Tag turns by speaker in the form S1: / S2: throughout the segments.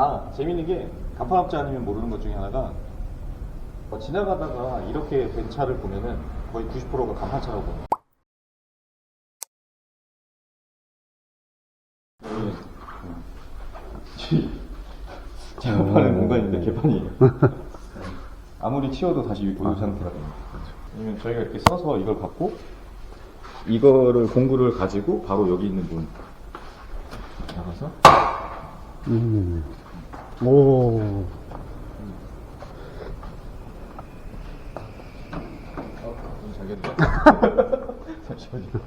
S1: 아 재밌는 게 간판업자 아니면 모르는 것 중에 하나가 어, 지나가다가 이렇게 된 차를 보면은 거의 90%가 간판차라고 보요. 작업하는 공간인데 개판이에요. 아무리 치워도 다시 이 상태가 됩니다. 왜냐면 저희가 이렇게 써서 이걸 갖고 이거를 공구를 가지고 바로 여기 있는 문 나가서
S2: 음. 오.
S1: 어, 좀 잘겠네. 잠시만요.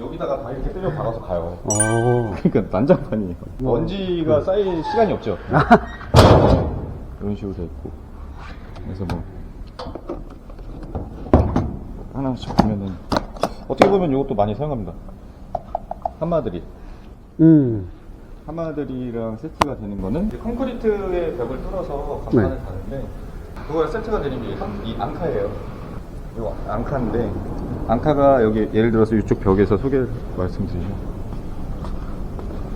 S1: 여기다가 다 이렇게 때려 박아서 가요.
S2: 오.
S1: 그러니까 난장판이에요.
S2: 뭐,
S1: 먼지가 쌓일 시간이 없죠. 이런 식으로 돼 있고. 그래서 뭐 하나씩 보면은 어떻게 보면 이것도 많이 사용합니다. 한마들이.
S2: 음.
S1: 하마들이랑 세트가 되는 거는 콘크리트의 벽을 뚫어서 간판을
S2: 네.
S1: 다는데 그거랑 세트가 되는 게 이 앙카예요. 이 앙카인데 앙카가 여기 예를 들어서 이쪽 벽에서 소개를 말씀드리죠.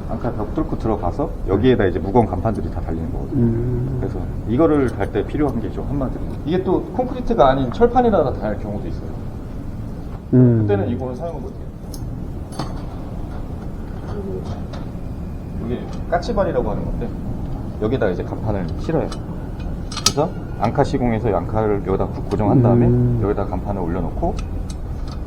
S1: 앙카 벽 뚫고 들어가서 여기에다 이제 무거운 간판들이 다 달리는 거거든요.
S2: 음.
S1: 그래서 이거를 달 때 필요한 게죠 한마들이. 이게 또 콘크리트가 아닌 철판이라 달 경우도 있어요.
S2: 음.
S1: 그때는 이거를 사용을 못해요. 이게 까치발이라고 하는 건데 여기다 이제 간판을 실어요. 그래서 앙카 시공해서 앙카를 여기다 구- 고정한 다음에
S2: 음.
S1: 여기다 간판을 올려놓고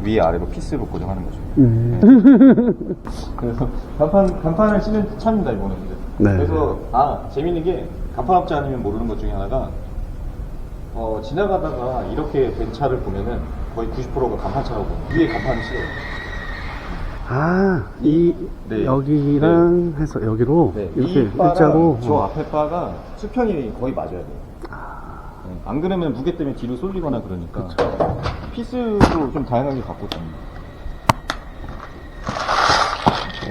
S1: 위에 아래로 피스로 고정하는 거죠.
S2: 음.
S1: 그래서 간판 간판을 치는 참입니다 이거는. 근데.
S2: 네.
S1: 그래서 아 재밌는 게 간판업자 아니면 모르는 것 중에 하나가 어, 지나가다가 이렇게 된 차를 보면은 거의 90%가 간판차라고 위에 간판을 실어요.
S2: 아, 이,
S1: 네.
S2: 여기랑 해서 여기로 이렇게
S1: 이 바랑
S2: 일자로.
S1: 저 앞에 바가 수평이 거의 맞아야 돼요. 네, 안 그러면 무게 때문에 뒤로 쏠리거나 그러니까 피스도 좀 다양하게 갖고 다닙니다.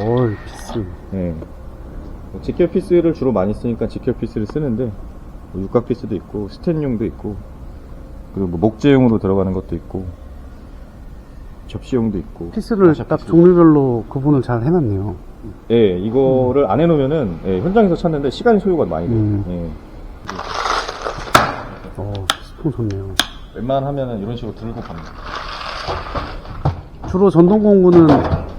S2: 올 피스.
S1: 네. 뭐 직결 피스를 주로 많이 쓰니까 직결 피스를 쓰는데 뭐 육각 피스도 있고 스텐용도 있고 그리고 뭐 목재용으로 들어가는 것도 있고 접시용도 있고
S2: 피스를 딱
S1: 피스.
S2: 종류별로 구분을 잘 해놨네요.
S1: 예, 이거를 안 해놓으면은 예, 현장에서 찾는데 시간이 소요가 많이 돼요.
S2: 음.
S1: 예.
S2: 어, 스톤 좋네요.
S1: 웬만하면은 이런 식으로 들고 갑니다.
S2: 주로 전동 공구는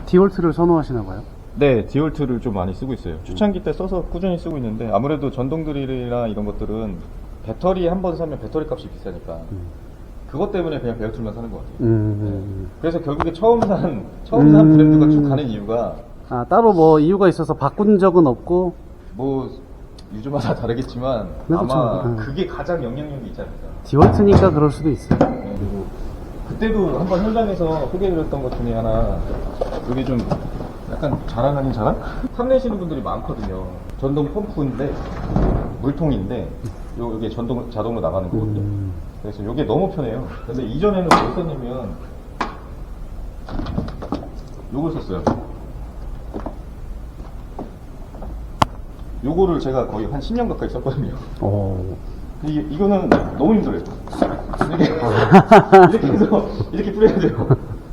S2: 디월트를 선호하시나 봐요?
S1: 네, 디올트를 좀 많이 쓰고 있어요. 초창기 때 써서 꾸준히 쓰고 있는데 아무래도 전동 드릴이나 이런 것들은 배터리 한 번 사면 배터리 값이 비싸니까 그것 때문에 그냥 베어툴만 사는 것 같아요.
S2: 음.
S1: 네. 그래서 결국에 처음 산 처음 산
S2: 음.
S1: 브랜드가 쭉 가는 이유가
S2: 아, 따로 뭐 이유가 있어서 바꾼 적은 없고,
S1: 뭐 유저마다 다르겠지만 아마
S2: 좀, 음.
S1: 그게 가장 영향력이 있지 않을까.
S2: 디월트니까 그럴 수도 있어요.
S1: 네, 그리고 그때도 한번 현장에서 소개해드렸던 것 중에 하나 이게 좀 약간 자랑 아닌 자랑? 탐내시는 분들이 많거든요 전동 펌프인데 물통인데 요, 요게 전동 자동으로 나가는 거거든요
S2: 음.
S1: 그래서 요게 너무 편해요 근데 이전에는 뭘 썼냐면 요걸 썼어요 요거를 제가 거의 한 10년 가까이 썼거든요
S2: 어.
S1: 이, 이거는 너무 힘들어요. 이렇게, 이렇게 해서 이렇게 뿌려야 돼요.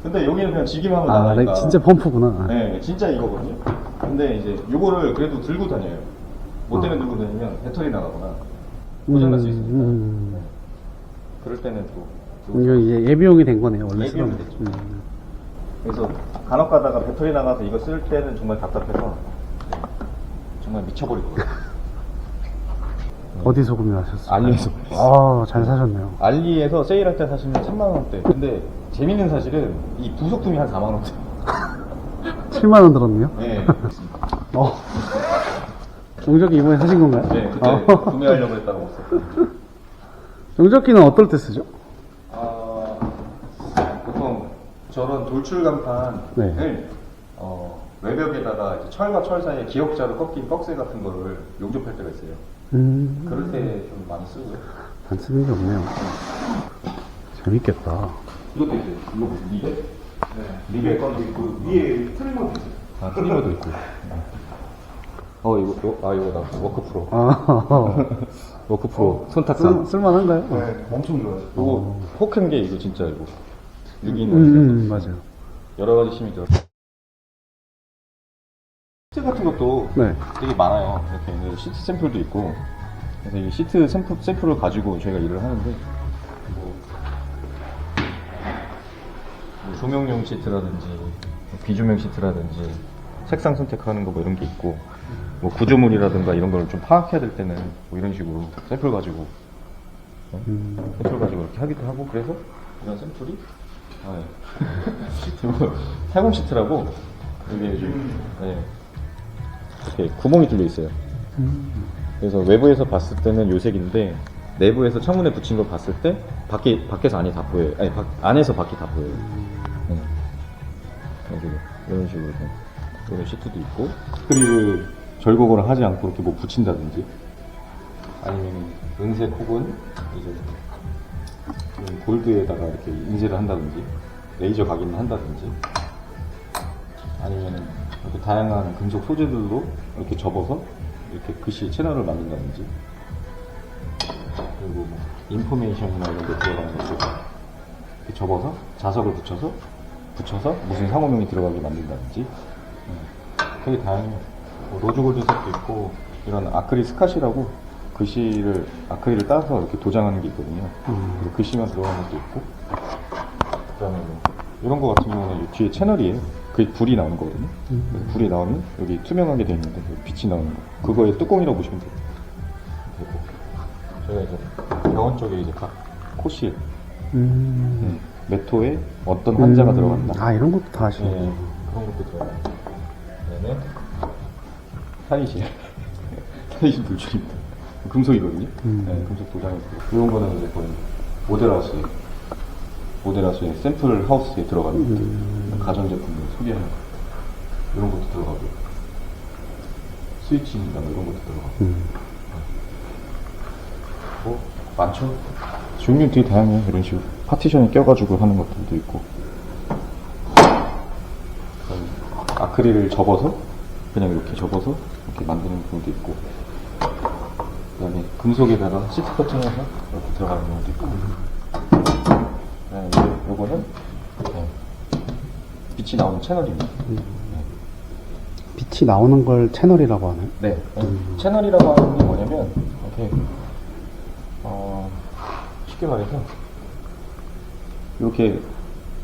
S1: 근데 여기는 그냥 지기만 하면
S2: 아. 네, 진짜 펌프구나.
S1: 네, 진짜 이거거든요. 근데 이제 요거를 그래도 들고 다녀요. 뭐 때문에 들고 다니면 배터리 나가거나 고장날 수 있으니까.
S2: 음.
S1: 네. 그럴 때는 또
S2: 이거 이제 예비용이 된 거네요, 원래
S1: 예비용이
S2: 쓰던.
S1: 됐죠.
S2: 음.
S1: 그래서 간혹 가다가 배터리 나가서 이거 쓸 때는 정말 답답해서 정말 미쳐버리거든요.
S2: 어디서 구매하셨어요?
S1: 알리에서
S2: 아, 잘 사셨네요.
S1: 알리에서 세일할 때 사시면 3만 원대. 근데 재밌는 사실은 이 부속품이 한 4만 원대.
S2: 7만 원 들었네요.
S1: 네.
S2: 어. 정적기 이번에 사신 건가요?
S1: 네, 그때
S2: 어.
S1: 구매하려고 했다가 못 샀어요.
S2: 정적기는 어떨 때 쓰죠?
S1: 아, 보통 저런 돌출 간판을
S2: 네.
S1: 어, 외벽에다가 이제 철과 철 사이에 기역자로 꺾인 꺽쇠 같은 거를 용접할 때가 있어요.
S2: 음.
S1: 그럴 때 좀 많이 쓰고요.
S2: 안 쓰는 게 없네요. 재밌겠다.
S1: 이것도 있어요. 이거 무슨 리베? 네. 리베 건도 있고 위에 트리머도 있어요. 아, 트리머도 있고. 어, 이거, 이거, 아, 이거 나 워크 프로.
S2: 아,
S1: 워크 프로. 손탁상.
S2: 쓸, 쓸만한가요?
S1: 네, 엄청 좋아요. 이거 혹한 게 이거 진짜 이거. 유기인
S2: 음, 음, 맞아요.
S1: 여러 가지 힘이 들어. 시트 같은 것도
S2: 네.
S1: 되게 많아요. 이렇게 시트 샘플도 있고. 그래서 이 시트 샘플, 샘플을 가지고 저희가 일을 하는데, 뭐, 뭐 조명용 시트라든지, 뭐 비조명 시트라든지, 색상 선택하는 거 뭐 이런 게 있고, 뭐 구조물이라든가 이런 걸 좀 파악해야 될 때는 뭐 이런 식으로 샘플 가지고, 어? 샘플 가지고 이렇게 하기도 하고, 그래서 이런 샘플이, 아, 예. 시트, 살공 시트라고, 이게 요즘, 네. 이렇게 구멍이 뚫려 있어요. 그래서 외부에서 봤을 때는 요 색인데 내부에서 창문에 붙인 걸 봤을 때 밖에 밖에서 안이 다 보여요. 아니 밖- 안에서 밖이 다 보여요. 네. 이런 식으로 좀 이런 시트도 있고 스크린을 절곡을 하지 않고 이렇게 뭐 붙인다든지 아니면 은색 혹은 이제 이 골드에다가 이렇게 인쇄를 한다든지 레이저 각인을 한다든지 아니면은 이렇게 다양한 금속 소재들로 이렇게 접어서 이렇게 글씨 채널을 만든다든지. 그리고 뭐 인포메이션이나 이런 데 들어가는 것들 이렇게 접어서 자석을 붙여서 붙여서 무슨 상호명이 들어가게 만든다든지. 음, 되게 다양해요. 뭐 로즈골드색도 있고 이런 아크릴 스카시라고 글씨를 아크릴을 따서 이렇게 도장하는 게 있거든요. 그래서 글씨만 들어가는 것도 있고. 그다음에 뭐 이런 거 같은 경우는 이 뒤에 채널이에요. 그게 불이 나오는 거거든요. 그래서 불이 나오면 여기 투명하게 돼 있는데 여기 빛이 나오는 거. 그거의 뚜껑이라고 보시면 돼요. 되고 저희가 이제 병원 쪽에 이제 각 코실
S2: 음.
S1: 음, 메토에 어떤 환자가
S2: 음.
S1: 들어간다.
S2: 아, 이런 것도 다 하시네.
S1: 네, 그런 것도 들어가요. 그다음에 탈의실. 탈의실 돌출입니다. 금속이거든요.
S2: 음.
S1: 네, 금속 도장이 있고. 이런 거는 이제 거의 모델하우스. 모델하우스의 샘플 하우스에 들어가는 것들. 가전제품을 소개하는 거. 이런 것도 들어가고. 스위치나 뭐 이런 것도 들어가고.
S2: 음.
S1: 뭐, 많죠? 종류 되게 다양해요. 이런 식으로. 파티션에 껴가지고 하는 것들도 있고. 아크릴을 접어서 그냥 이렇게 접어서 이렇게 만드는 부분도 있고 그다음에 금속에다가 시트 커팅해서 이렇게 들어가는 경우도 있고 그다음에 이제 요거는 네, 빛이 나오는 채널입니다
S2: 빛이 나오는 걸 채널이라고 하나요?
S1: 네 채널이라고 하는 게 뭐냐면 이렇게 어, 쉽게 말해서 이렇게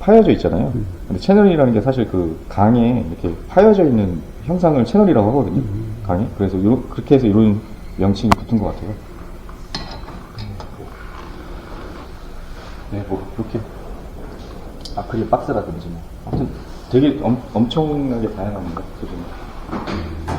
S1: 파여져 있잖아요. 근데 채널이라는 게 사실 그 강에 이렇게 파여져 있는 형상을 채널이라고 하거든요. 강에. 그래서 요러- 그렇게 해서 이런 명칭이 붙은 것 같아요. 네, 뭐 그렇게 아크릴 박스라든지 뭐 아무튼 되게 엄, 엄청나게 다양합니다. 소재는.